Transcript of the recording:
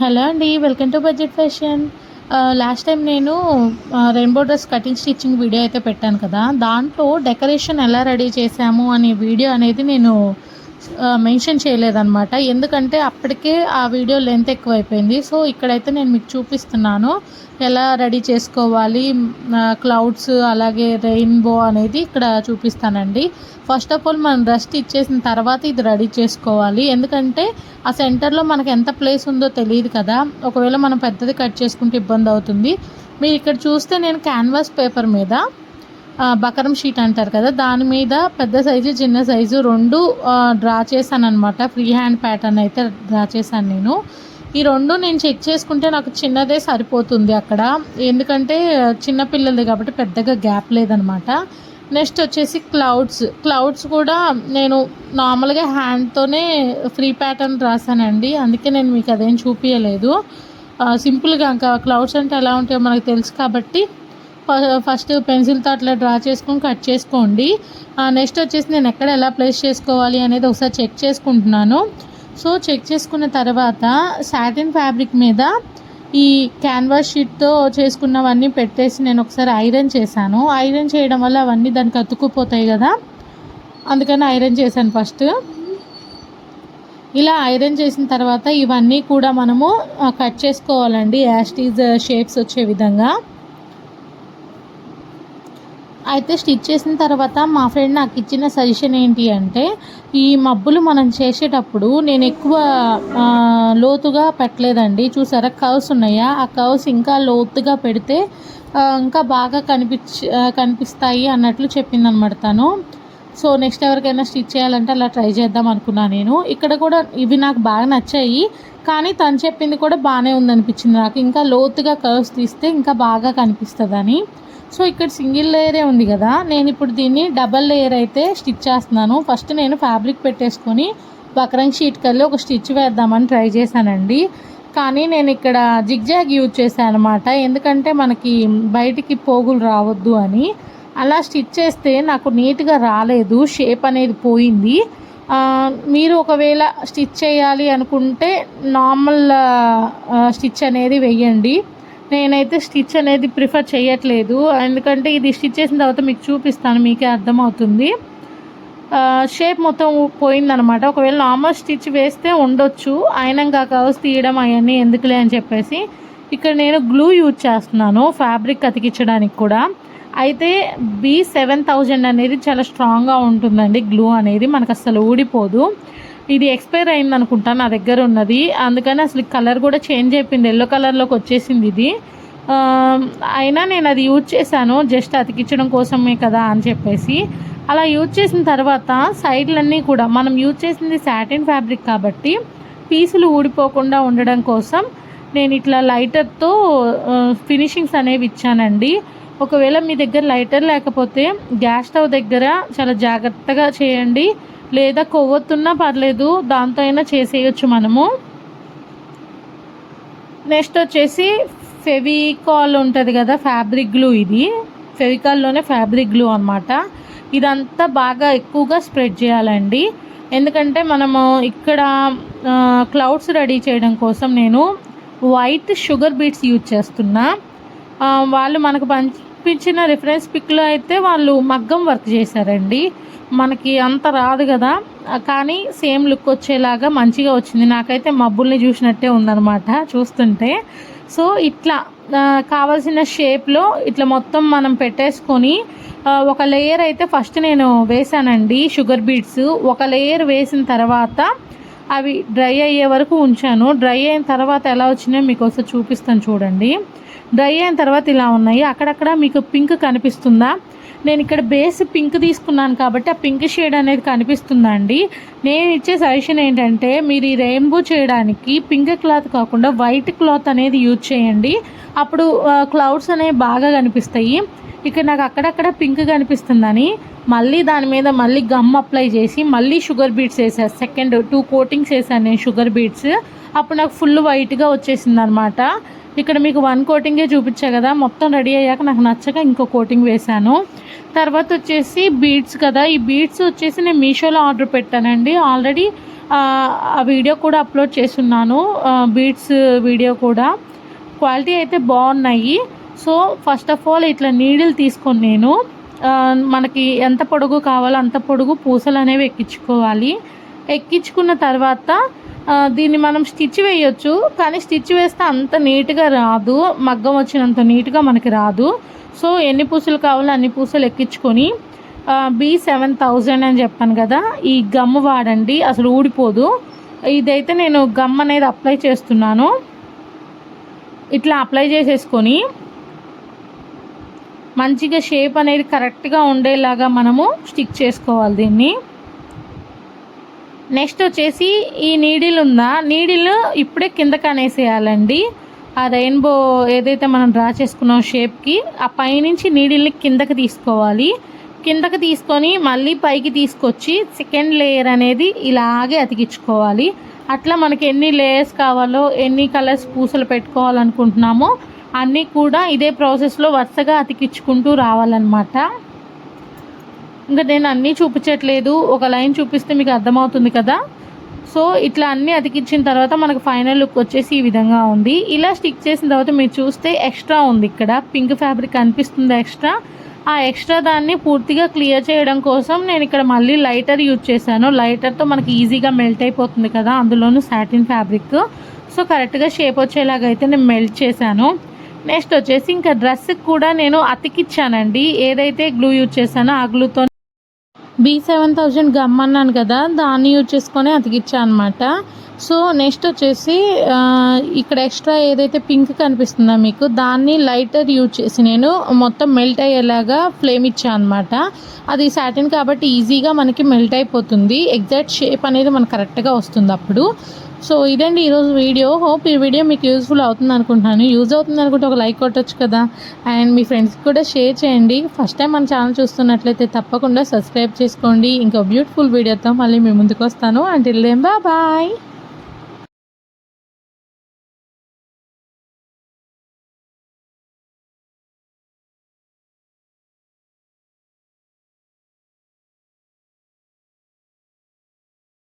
Hello అండి welcome to budget fashion. Last time నేను rainbow dress cutting stitching video అయితే పెట్టాను కదా. దాంట్లో డెకరేషన్ ఎలా రెడీ చేశాము అనే వీడియో అనేది నేను మెన్షన్ చేయలేదన్నమాట. ఎందుకంటే అప్పటికే ఆ వీడియో లెంత్ ఎక్కువైపోయింది. సో ఇక్కడైతే నేను మీకు చూపిస్తున్నాను. ఎలా రెడీ చేసుకోవాలి క్లౌడ్స్ అలాగే రెయిన్బో అనేది ఇక్కడ చూపిస్తానండి. ఫస్ట్ ఆఫ్ ఆల్ మనం రెస్ట్ ఇచ్చేసిన తర్వాత ఇది రెడీ చేసుకోవాలి. ఎందుకంటే ఆ సెంటర్లో మనకు ఎంత ప్లేస్ ఉందో తెలియదు కదా. ఒకవేళ మనం పెద్దది కట్ చేసుకుంటే ఇబ్బంది అవుతుంది. మీరు ఇక్కడ చూస్తే నేను క్యాన్వాస్ పేపర్ మీద బకరం షీట్ అంటారు కదా దాని మీద పెద్ద సైజు చిన్న సైజు రెండు డ్రా చేశాను అనమాట ఫ్రీ హ్యాండ్ ప్యాటర్న్ అయితే డ్రా చేశాను నేను. ఈ రెండు నేను చెక్ చేసుకుంటే నాకు చిన్నదే సరిపోతుంది అక్కడ. ఎందుకంటే చిన్నపిల్లలది కాబట్టి పెద్దగా గ్యాప్ లేదనమాట నెక్స్ట్ వచ్చేసి క్లౌడ్స్ క్లౌడ్స్ కూడా నేను నార్మల్గా హ్యాండ్తోనే ఫ్రీ ప్యాటర్న్ రాశానండి. అందుకే నేను మీకు అదేం చూపించలేదు సింపుల్గా ఇంకా క్లౌడ్స్ అంటే ఎలా ఉంటాయో మనకు తెలుసు కాబట్టి ఫస్ట్ పెన్సిల్తో అట్లా డ్రా చేసుకొని కట్ చేసుకోండి. నెక్స్ట్ వచ్చేసి నేను ఎక్కడ ఎలా ప్లేస్ చేసుకోవాలి అనేది ఒకసారి చెక్ చేసుకుంటున్నాను. సో చెక్ చేసుకున్న తర్వాత సాటిన్ ఫ్యాబ్రిక్ మీద ఈ క్యాన్వాస్ షీట్తో చేసుకున్నవన్నీ పెట్టేసి నేను ఒకసారి ఐరన్ చేశాను. ఐరన్ చేయడం వల్ల అవన్నీ దానికి అతుక్కుపోతాయి కదా. అందుకని ఐరన్ చేశాను ఫస్ట్. ఇలా ఐరన్ చేసిన తర్వాత ఇవన్నీ కూడా మనము కట్ చేసుకోవాలండి. యాస్టీజ్ షేప్స్ వచ్చే విధంగా. అయితే స్టిచ్ చేసిన తర్వాత మా ఫ్రెండ్ నాకు ఇచ్చిన సజెషన్ ఏంటి అంటే ఈ మబ్బులు మనం చేసేటప్పుడు నేను ఎక్కువ లోతుగా పెట్టలేదండి. చూసారా కర్వ్స్ ఉన్నాయా? ఆ కర్వ్స్ ఇంకా లోతుగా పెడితే ఇంకా బాగా కనిపించ కనిపిస్తాయి అన్నట్లు చెప్పింది అనమాట తను. సో నెక్స్ట్ ఎవరికైనా స్టిచ్ చేయాలంటే అలా ట్రై చేద్దాం అనుకున్నా నేను. ఇక్కడ కూడా ఇవి నాకు బాగా నచ్చాయి. కానీ తను చెప్పింది కూడా బాగానే ఉందనిపించింది నాకు. ఇంకా లోతుగా కర్వ్స్ తీస్తే ఇంకా బాగా కనిపిస్తుందని. సో ఇక్కడ సింగిల్ లేయరే ఉంది కదా. నేను ఇప్పుడు దీన్ని డబల్ లేయర్ అయితే స్టిచ్ చేస్తున్నాను. ఫస్ట్ నేను ఫ్యాబ్రిక్ పెట్టేసుకొని బక్రంగ్ షీట్ కల్లి ఒక స్టిచ్ వేద్దామని ట్రై చేశానండి. కానీ నేను ఇక్కడ జిగ్జాగ్ యూజ్ చేశాను అనమాట ఎందుకంటే మనకి బయటికి పోగులు రావద్దు అని. అలా స్టిచ్ చేస్తే నాకు నీట్గా రాలేదు. షేప్ అనేది పోయింది. మీరు ఒకవేళ స్టిచ్ చేయాలి అనుకుంటే నార్మల్ స్టిచ్ అనేది వెయ్యండి నేనైతే స్టిచ్ అనేది ప్రిఫర్ చేయట్లేదు. ఎందుకంటే ఇది స్టిచ్ చేసిన తర్వాత మీకు చూపిస్తాను మీకే అర్థమవుతుంది. షేప్ మొత్తం పోయిందనమాట. ఒకవేళ నార్మల్ స్టిచ్ వేస్తే ఉండొచ్చు. అయినాక కవర్స్ తీయడం అవన్నీ ఎందుకులే అని చెప్పేసి ఇక్కడ నేను గ్లూ యూజ్ చేస్తున్నాను ఫ్యాబ్రిక్ అతికించడానికి కూడా. అయితే బీ సెవెన్ థౌజండ్ అనేది చాలా స్ట్రాంగ్గా ఉంటుందండి గ్లూ అనేది. మనకు అసలు ఊడిపోదు. ఇది ఎక్స్పైర్ అయింది అనుకుంటా నా దగ్గర ఉన్నది. అందుకని అసలు కలర్ కూడా చేంజ్ అయిపోయింది. ఎల్లో కలర్లోకి వచ్చేసింది ఇది. అయినా నేను అది యూజ్ చేశాను. జస్ట్ అతికించడం కోసమే కదా అని చెప్పేసి. అలా యూజ్ చేసిన తర్వాత సైడ్లన్నీ కూడా మనం యూజ్ చేసింది సాటిన్ ఫ్యాబ్రిక్ కాబట్టి పీసులు ఊడిపోకుండా ఉండడం కోసం నేను ఇట్లా లైటర్తో ఫినిషింగ్స్ అనేవి ఇచ్చానండి. ఒకవేళ మీ దగ్గర లైటర్ లేకపోతే గ్యాస్ స్టవ్ దగ్గర చాలా జాగ్రత్తగా చేయండి. లేదా కొవ్వొత్తున్నా పర్లేదు దాంతో అయినా చేసేయచ్చు మనము. నెక్స్ట్ వచ్చేసి ఫెవికాల్ ఉంటుంది కదా ఫ్యాబ్రిక్ గ్లూ ఇది. ఫెవికాల్లోనే ఫ్యాబ్రిక్ గ్లూ అనమాట ఇదంతా బాగా ఎక్కువగా స్ప్రెడ్ చేయాలండి. ఎందుకంటే మనము ఇక్కడ క్లౌడ్స్ రెడీ చేయడం కోసం నేను వైట్ షుగర్ బీట్స్ యూజ్ చేస్తున్నా. వాళ్ళు మనకు చూపించిన రిఫరెన్స్ పిక్లో అయితే వాళ్ళు మగ్గం వర్క్ చేశారండి. మనకి అంత రాదు కదా. కానీ సేమ్ లుక్ వచ్చేలాగా మంచిగా వచ్చింది. నాకైతే మబ్బుల్ని చూసినట్టే ఉందనమాట చూస్తుంటే. సో ఇట్లా కావాల్సిన షేప్లో ఇట్లా మొత్తం మనం పెట్టేసుకొని ఒక లేయర్ అయితే ఫస్ట్ నేను వేసానండి షుగర్ బీడ్స్ ఒక లేయర్ వేసిన తర్వాత అవి డ్రై అయ్యే వరకు ఉంచాను. డ్రై అయిన తర్వాత ఎలా వచ్చినాయో మీకు ఒకసారి చూపిస్తాను చూడండి. డ్రై అయిన తర్వాత ఇలా ఉన్నాయి. అక్కడక్కడ మీకు పింక్ కనిపిస్తుందా? నేను ఇక్కడ బేస్ పింక్ తీసుకున్నాను కాబట్టి ఆ పింక్ షేడ్ అనేది కనిపిస్తుందా అండి? నేను ఇచ్చే సజెషన్ ఏంటంటే మీరు ఈ రెయిన్బో చేయడానికి పింక్ క్లాత్ కాకుండా వైట్ క్లాత్ అనేది యూజ్ చేయండి. అప్పుడు క్లౌడ్స్ అనేవి బాగా కనిపిస్తాయి. ఇక్కడ నాకు అక్కడక్కడ పింక్ కనిపిస్తుందని మళ్ళీ దాని మీద మళ్ళీ గమ్ అప్లై చేసి మళ్ళీ షుగర్ బీట్స్ వేసాను సెకండ్ టూ కోటింగ్స్ వేసాను నేను షుగర్ బీట్స్ అప్పుడు నాకు ఫుల్ వైట్గా వచ్చేసింది అనమాట ఇక్కడ మీకు వన్ కోటింగే చూపించా కదా మొత్తం రెడీ అయ్యాక నాకు నచ్చక ఇంకో కోటింగ్ వేశాను తర్వాత వచ్చేసి బీడ్స్ కదా ఈ బీడ్స్ వచ్చేసి నేను మీషోలో ఆర్డర్ పెట్టానండి. ఆల్రెడీ ఆ ఆ వీడియో కూడా అప్లోడ్ చేస్తున్నాను. బీట్స్ వీడియో కూడా. క్వాలిటీ అయితే బాగున్నాయి. సో ఫస్ట్ ఆఫ్ ఆల్ ఇట్లా నీడిల్ తీసుకొని నేను మనకి ఎంత పొడుగు కావాలో అంత పొడుగు పూసలు అనేవి ఎక్కించుకోవాలి. ఎక్కించుకున్న తర్వాత దీన్ని మనం స్టిచ్ వేయొచ్చు కానీ స్టిచ్ వేస్తే అంత నీట్గా రాదు మగ్గం వచ్చినంత నీట్గా మనకి రాదు. సో ఎన్ని పూసలు కావాలో అన్ని పూసలు ఎక్కించుకొని బీ సెవెన్ థౌజండ్ అని చెప్పాను కదా ఈ గమ్ వాడండి అసలు ఊడిపోదు. ఇదైతే నేను గమ్ అనేది అప్లై చేస్తున్నాను. ఇట్లా అప్లై చేసేసుకొని మంచిగా షేప్ అనేది కరెక్ట్గా ఉండేలాగా మనము స్టిక్ చేసుకోవాలి దీన్ని. నెక్స్ట్ వచ్చేసి ఈ నీడిల్ ఉందా? నీడిల్ ఇప్పుడే కిందకి అనేసేయాలండి. ఆ రెయిన్బో ఏదైతే మనం డ్రా చేసుకున్నాం షేప్కి ఆ పైనుంచి నీడిల్ని కిందకి తీసుకోవాలి. కిందకి తీసుకొని మళ్ళీ పైకి తీసుకొచ్చి సెకండ్ లేయర్ అనేది ఇలాగే అతికించుకోవాలి. అట్లా మనకి ఎన్ని లేయర్స్ కావాలో ఎన్ని కలర్స్ పూసలు పెట్టుకోవాలనుకుంటున్నామో అన్నీ కూడా ఇదే ప్రాసెస్లో వరుసగా అతికించుకుంటూ రావాలన్నమాట. ఇంకా నేను అన్నీ చూపించట్లేదు. ఒక లైన్ చూపిస్తే మీకు అర్థమవుతుంది కదా? సో ఇట్లా అన్నీ అతికించిన తర్వాత మనకు ఫైనల్ లుక్ వచ్చేసి ఈ విధంగా ఉంది. ఇలా స్టిక్ చేసిన తర్వాత మీరు చూస్తే ఎక్స్ట్రా ఉంది ఇక్కడ. పింక్ ఫ్యాబ్రిక్ కనిపిస్తుంది ఎక్స్ట్రా ఆ ఎక్స్ట్రా దాన్ని పూర్తిగా క్లియర్ చేయడం కోసం నేను ఇక్కడ మళ్ళీ లైటర్ యూజ్ చేశాను. లైటర్తో మనకి ఈజీగా మెల్ట్ అయిపోతుంది కదా అందులోనూ సాటిన్ ఫ్యాబ్రిక్ సో కరెక్ట్గా షేప్ వచ్చేలాగా అయితే నేను మెల్ట్ చేశాను. నెక్స్ట్ వచ్చేసి ఇంకా డ్రెస్కి కూడా నేను అతికిచ్చానండి. ఏదైతే గ్లూ యూజ్ చేశానో ఆ గ్లూతో బీ సెవెన్ థౌజండ్ గమ్ అన్నాను కదా దాన్ని యూజ్ చేసుకొని అతికిచ్చా అనమాట సో నెక్స్ట్ వచ్చేసి ఇక్కడ ఎక్స్ట్రా ఏదైతే పింక్ కనిపిస్తుందో మీకు దాన్ని లైటర్ యూజ్ చేసి నేను మొత్తం మెల్ట్ అయ్యేలాగా ఫ్లేమ్ ఇచ్చాను అనమాట అది సాటిన్ కాబట్టి ఈజీగా మనకి మెల్ట్ అయిపోతుంది. ఎగ్జాక్ట్ షేప్ అనేది మనకు కరెక్ట్గా వస్తుంది అప్పుడు. సో ఇదండి ఈరోజు వీడియో. హోప్ ఈ వీడియో మీకు యూస్ఫుల్ అవుతుంది అనుకుంటున్నాను. యూజ్ అవుతుంది అనుకుంటే ఒక లైక్ కొట్టొచ్చు కదా. అండ్ మీ ఫ్రెండ్స్కి కూడా షేర్ చేయండి. ఫస్ట్ టైం మన ఛానల్ చూస్తున్నట్లయితే తప్పకుండా సబ్స్క్రైబ్ చేసుకోండి. ఇంకో బ్యూటిఫుల్ వీడియోతో మళ్ళీ మీ ముందుకు వస్తాను. అంటే బాయ్